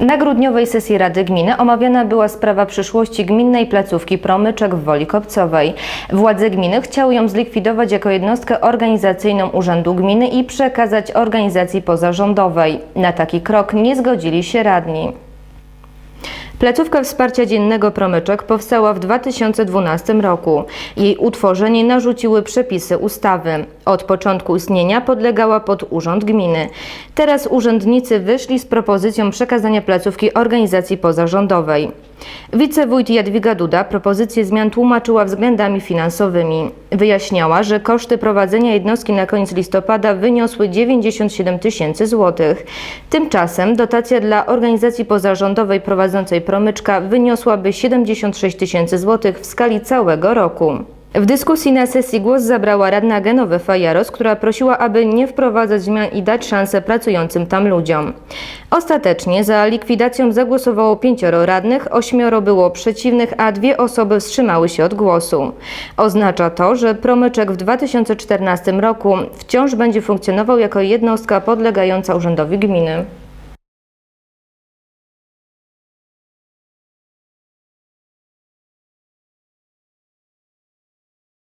Na grudniowej sesji Rady Gminy omawiana była sprawa przyszłości gminnej placówki Promyczek w Woli Kopcowej. Władze gminy chciały ją zlikwidować jako jednostkę organizacyjną Urzędu Gminy i przekazać organizacji pozarządowej. Na taki krok nie zgodzili się radni. Placówka Wsparcia Dziennego Promyczek powstała w 2012 roku. Jej utworzenie narzuciły przepisy ustawy. Od początku istnienia podlegała pod Urząd Gminy. Teraz urzędnicy wyszli z propozycją przekazania placówki organizacji pozarządowej. Wicewójt Jadwiga Duda propozycję zmian tłumaczyła względami finansowymi. Wyjaśniała, że koszty prowadzenia jednostki na koniec listopada wyniosły 97 tysięcy złotych. Tymczasem dotacja dla organizacji pozarządowej prowadzącej promyczka wyniosłaby 76 tysięcy złotych w skali całego roku. W dyskusji na sesji głos zabrała radna Genowefa Jaros, która prosiła, aby nie wprowadzać zmian i dać szansę pracującym tam ludziom. Ostatecznie za likwidacją zagłosowało pięcioro radnych, ośmioro było przeciwnych, a dwie osoby wstrzymały się od głosu. Oznacza to, że Promyczek w 2014 roku wciąż będzie funkcjonował jako jednostka podlegająca Urzędowi Gminy.